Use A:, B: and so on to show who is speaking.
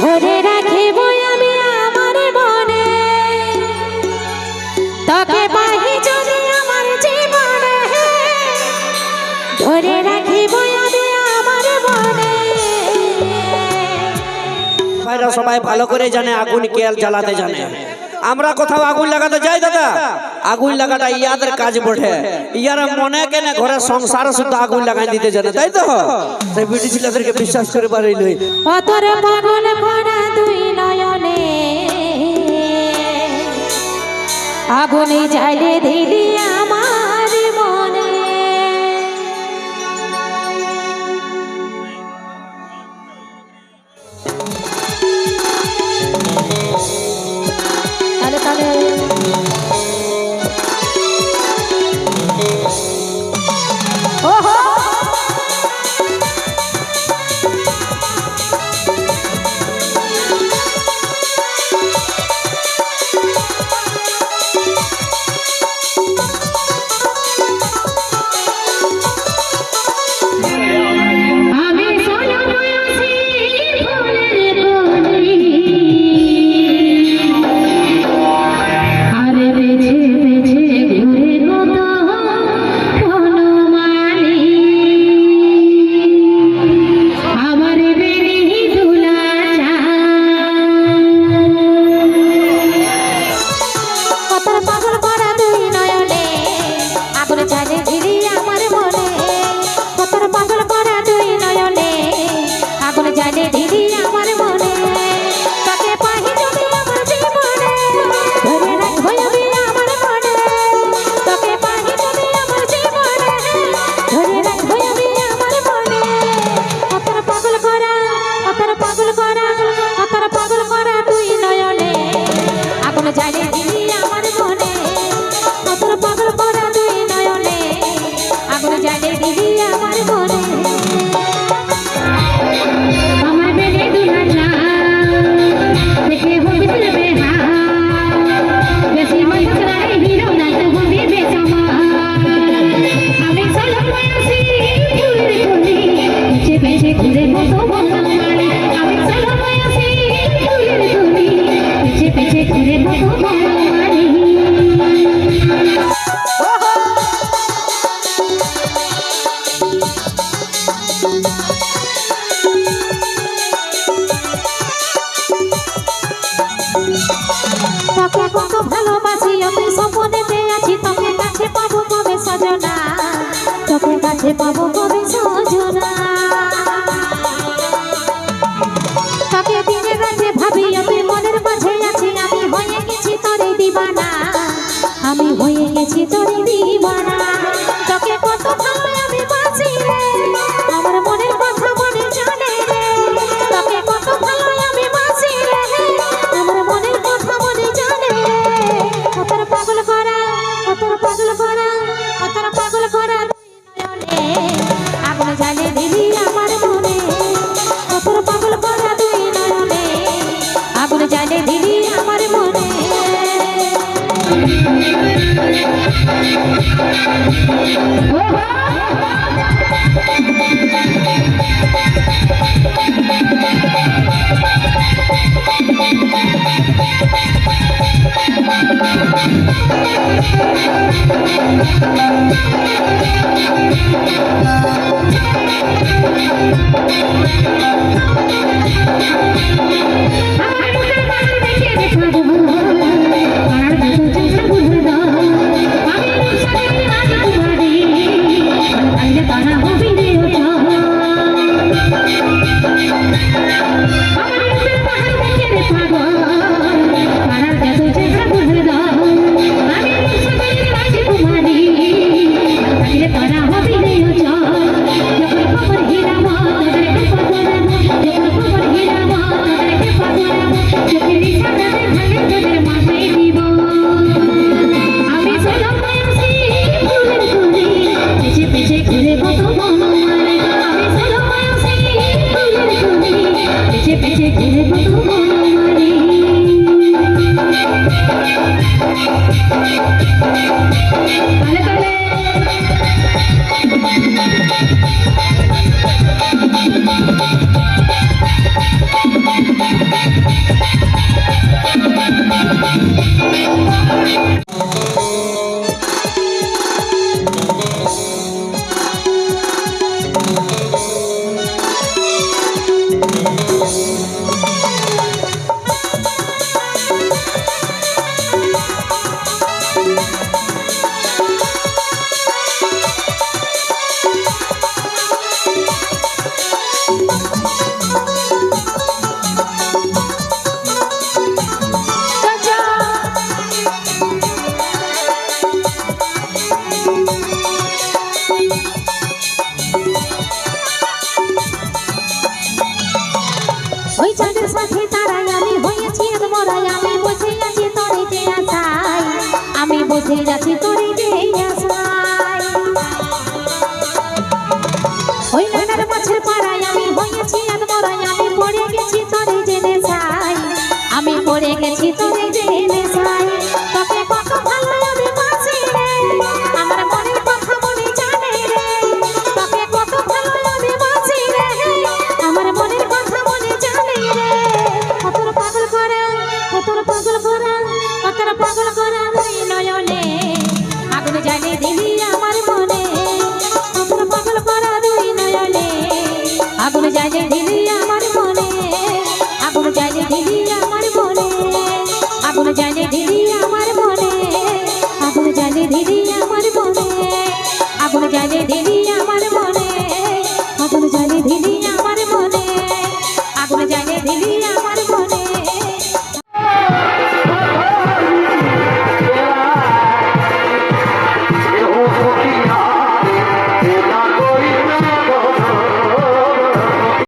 A: ধরে আমি আমার মনে। তোকে পাহি যদি আমার জীবনে। ধরে আমি আমার মনে।
B: সবাই ভালো করে জানে, আগুন কেয়াল জ্বালাতে জানে। আমরা কোথাও আগুন লাগাতে যাই, দাদা? আগুন লাগাটা ইয়াদের কাজ বটে। ইয়ারা মনে কেনে ঘরে সংসার শুদ্ধ আগুন লাগাই দিতে জানে, তাই তো? সেই ব্রিটিশ ছেলেদেরকে বিশ্বাস করে নই।
A: পাথর পাগল দুই নয়নে, আগুনে জ্বালিয়ে দিলি তাকে কত তোকে কাছে পাবো কবে সজনা তোকে কাছে পাবো কবে もうちょっと!」পথে যাচ্ছি তোরে